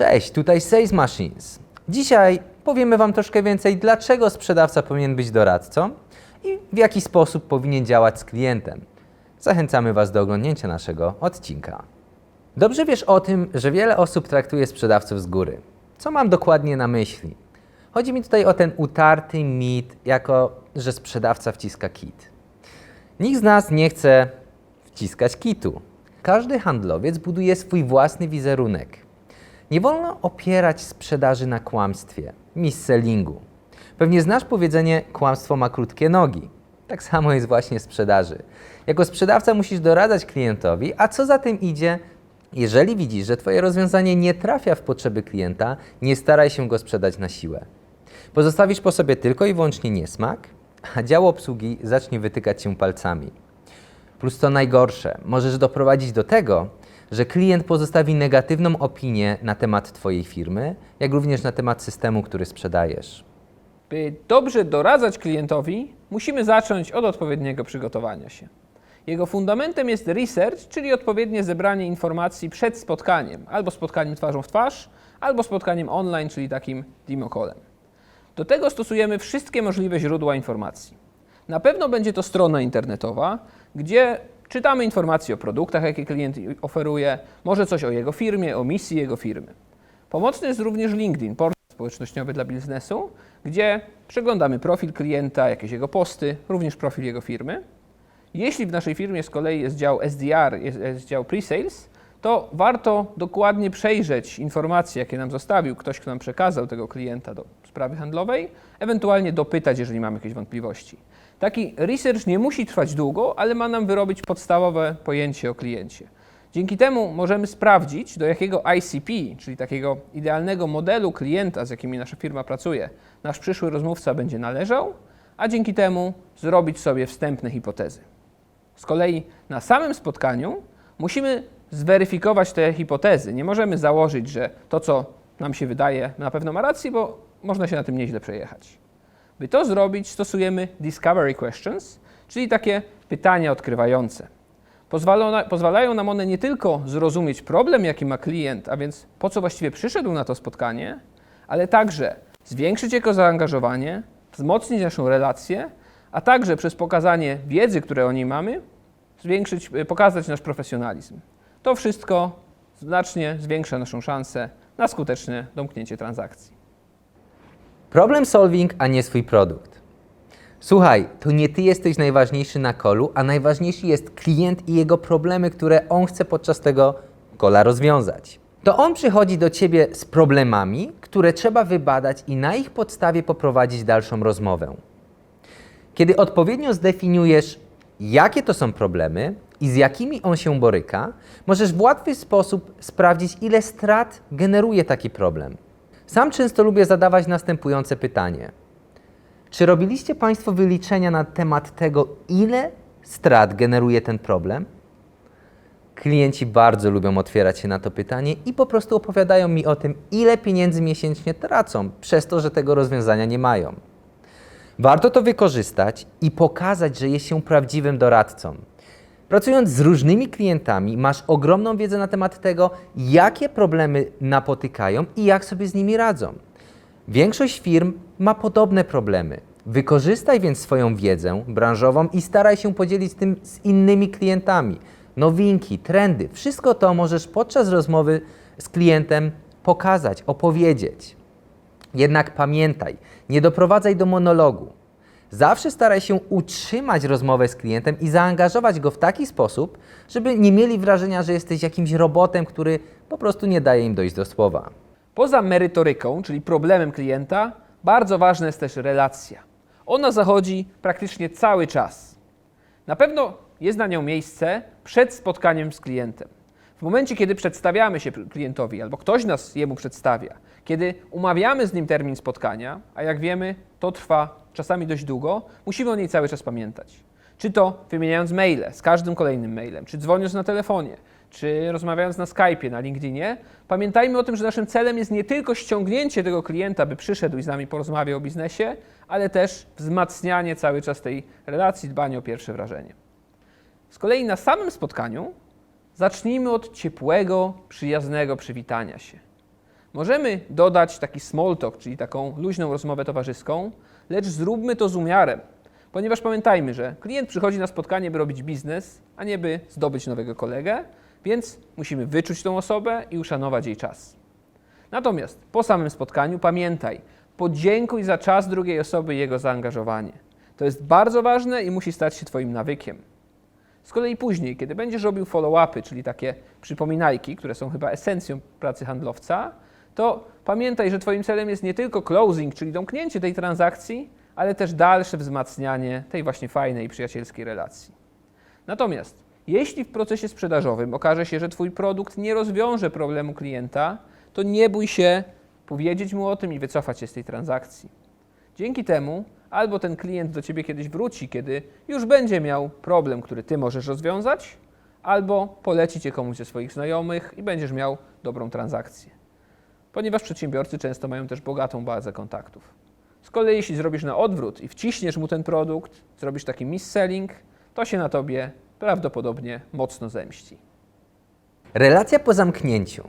Cześć, tutaj Sales Machines. Dzisiaj powiemy Wam troszkę więcej, dlaczego sprzedawca powinien być doradcą i w jaki sposób powinien działać z klientem. Zachęcamy Was do oglądnięcia naszego odcinka. Dobrze wiesz o tym, że wiele osób traktuje sprzedawców z góry. Co mam dokładnie na myśli? Chodzi mi tutaj o ten utarty mit, jako że sprzedawca wciska kit. Nikt z nas nie chce wciskać kitu. Każdy handlowiec buduje swój własny wizerunek. Nie wolno opierać sprzedaży na kłamstwie, mis-sellingu. Pewnie znasz powiedzenie kłamstwo ma krótkie nogi. Tak samo jest właśnie sprzedaży. Jako sprzedawca musisz doradzać klientowi, a co za tym idzie, jeżeli widzisz, że Twoje rozwiązanie nie trafia w potrzeby klienta, nie staraj się go sprzedać na siłę. Pozostawisz po sobie tylko i wyłącznie niesmak, a dział obsługi zacznie wytykać się palcami. Plus to najgorsze, możesz doprowadzić do tego, że klient pozostawi negatywną opinię na temat Twojej firmy, jak również na temat systemu, który sprzedajesz. By dobrze doradzać klientowi, musimy zacząć od odpowiedniego przygotowania się. Jego fundamentem jest research, czyli odpowiednie zebranie informacji przed spotkaniem, albo spotkaniem twarzą w twarz, albo spotkaniem online, czyli takim demo callem. Do tego stosujemy wszystkie możliwe źródła informacji. Na pewno będzie to strona internetowa, gdzie czytamy informacje o produktach, jakie klient oferuje, może coś o jego firmie, o misji jego firmy. Pomocny jest również LinkedIn, portal społecznościowy dla biznesu, gdzie przeglądamy profil klienta, jakieś jego posty, również profil jego firmy. Jeśli w naszej firmie z kolei jest dział SDR, jest, jest dział pre-sales, to warto dokładnie przejrzeć informacje, jakie nam zostawił ktoś, kto nam przekazał tego klienta do sprawy handlowej, ewentualnie dopytać, jeżeli mamy jakieś wątpliwości. Taki research nie musi trwać długo, ale ma nam wyrobić podstawowe pojęcie o kliencie. Dzięki temu możemy sprawdzić, do jakiego ICP, czyli takiego idealnego modelu klienta, z jakimi nasza firma pracuje, nasz przyszły rozmówca będzie należał, a dzięki temu zrobić sobie wstępne hipotezy. Z kolei na samym spotkaniu musimy zweryfikować te hipotezy. Nie możemy założyć, że to, co nam się wydaje, na pewno ma rację, bo można się na tym nieźle przejechać. By to zrobić, stosujemy discovery questions, czyli takie pytania odkrywające. Pozwala- Pozwalają nam one nie tylko zrozumieć problem, jaki ma klient, a więc po co właściwie przyszedł na to spotkanie, ale także zwiększyć jego zaangażowanie, wzmocnić naszą relację, a także przez pokazanie wiedzy, które o niej mamy, zwiększyć, y, pokazać nasz profesjonalizm. To wszystko znacznie zwiększa naszą szansę na skuteczne domknięcie transakcji. Problem solving, a nie swój produkt. Słuchaj, to nie ty jesteś najważniejszy na kolu, a najważniejszy jest klient i jego problemy, które on chce podczas tego kola rozwiązać. To on przychodzi do ciebie z problemami, które trzeba wybadać i na ich podstawie poprowadzić dalszą rozmowę. Kiedy odpowiednio zdefiniujesz, jakie to są problemy i z jakimi on się boryka, możesz w łatwy sposób sprawdzić, ile strat generuje taki problem. Sam często lubię zadawać następujące pytanie. Czy robiliście Państwo wyliczenia na temat tego, ile strat generuje ten problem? Klienci bardzo lubią otwierać się na to pytanie i po prostu opowiadają mi o tym, ile pieniędzy miesięcznie tracą przez to, że tego rozwiązania nie mają. Warto to wykorzystać i pokazać, że jest się prawdziwym doradcą. Pracując z różnymi klientami, masz ogromną wiedzę na temat tego, jakie problemy napotykają i jak sobie z nimi radzą. Większość firm ma podobne problemy. Wykorzystaj więc swoją wiedzę branżową i staraj się podzielić tym z innymi klientami. Nowinki, trendy, wszystko to możesz podczas rozmowy z klientem pokazać, opowiedzieć. Jednak pamiętaj, nie doprowadzaj do monologu. Zawsze staraj się utrzymać rozmowę z klientem i zaangażować go w taki sposób, żeby nie mieli wrażenia, że jesteś jakimś robotem, który po prostu nie daje im dojść do słowa. Poza merytoryką, czyli problemem klienta, bardzo ważna jest też relacja. Ona zachodzi praktycznie cały czas. Na pewno jest na nią miejsce przed spotkaniem z klientem. W momencie, kiedy przedstawiamy się klientowi albo ktoś nas jemu przedstawia, kiedy umawiamy z nim termin spotkania, a jak wiemy, to trwa czasami dość długo, musimy o niej cały czas pamiętać. Czy to wymieniając maile z każdym kolejnym mailem, czy dzwoniąc na telefonie, czy rozmawiając na Skype'ie, na LinkedInie, pamiętajmy o tym, że naszym celem jest nie tylko ściągnięcie tego klienta, by przyszedł i z nami porozmawiał o biznesie, ale też wzmacnianie cały czas tej relacji, dbanie o pierwsze wrażenie. Z kolei na samym spotkaniu zacznijmy od ciepłego, przyjaznego przywitania się. Możemy dodać taki small talk, czyli taką luźną rozmowę towarzyską, lecz zróbmy to z umiarem, ponieważ pamiętajmy, że klient przychodzi na spotkanie, by robić biznes, a nie by zdobyć nowego kolegę, więc musimy wyczuć tą osobę i uszanować jej czas. Natomiast po samym spotkaniu pamiętaj, podziękuj za czas drugiej osoby i jego zaangażowanie. To jest bardzo ważne i musi stać się Twoim nawykiem. Z kolei później, kiedy będziesz robił follow-upy, czyli takie przypominajki, które są chyba esencją pracy handlowca, to pamiętaj, że Twoim celem jest nie tylko closing, czyli domknięcie tej transakcji, ale też dalsze wzmacnianie tej właśnie fajnej, przyjacielskiej relacji. Natomiast jeśli w procesie sprzedażowym okaże się, że Twój produkt nie rozwiąże problemu klienta, to nie bój się powiedzieć mu o tym i wycofać się z tej transakcji. Dzięki temu albo ten klient do Ciebie kiedyś wróci, kiedy już będzie miał problem, który Ty możesz rozwiązać, albo poleci Cię komuś ze swoich znajomych i będziesz miał dobrą transakcję. Ponieważ przedsiębiorcy często mają też bogatą bazę kontaktów. Z kolei jeśli zrobisz na odwrót i wciśniesz mu ten produkt, zrobisz taki mis-selling, to się na Tobie prawdopodobnie mocno zemści. Relacja po zamknięciu.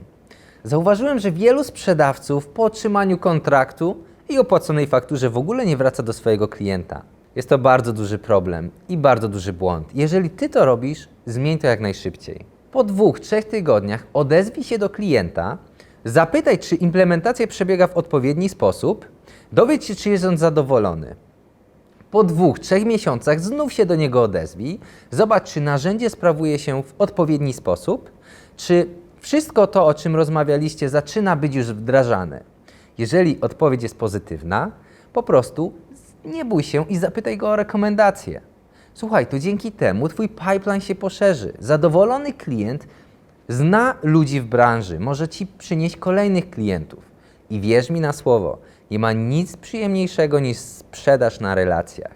Zauważyłem, że wielu sprzedawców po otrzymaniu kontraktu i opłaconej fakturze w ogóle nie wraca do swojego klienta. Jest to bardzo duży problem i bardzo duży błąd. Jeżeli ty to robisz, zmień to jak najszybciej. Po dwóch, trzech tygodniach odezwij się do klienta, zapytaj, czy implementacja przebiega w odpowiedni sposób, dowiedz się, czy jest on zadowolony. Po dwóch, trzech miesiącach znów się do niego odezwij, zobacz, czy narzędzie sprawuje się w odpowiedni sposób, czy wszystko to, o czym rozmawialiście, zaczyna być już wdrażane. Jeżeli odpowiedź jest pozytywna, po prostu nie bój się i zapytaj go o rekomendacje. Słuchaj, to dzięki temu Twój pipeline się poszerzy. Zadowolony klient zna ludzi w branży, może Ci przynieść kolejnych klientów. I wierz mi na słowo, nie ma nic przyjemniejszego niż sprzedaż na relacjach.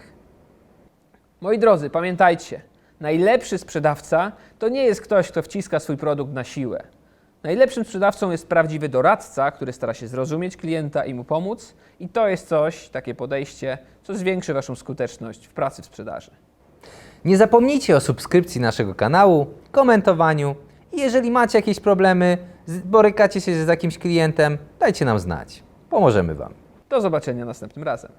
Moi drodzy, pamiętajcie, najlepszy sprzedawca to nie jest ktoś, kto wciska swój produkt na siłę. Najlepszym sprzedawcą jest prawdziwy doradca, który stara się zrozumieć klienta i mu pomóc, i to jest coś, takie podejście, co zwiększy Waszą skuteczność w pracy w sprzedaży. Nie zapomnijcie o subskrypcji naszego kanału, komentowaniu jeżeli macie jakieś problemy, borykacie się z jakimś klientem, dajcie nam znać. Pomożemy Wam. Do zobaczenia następnym razem.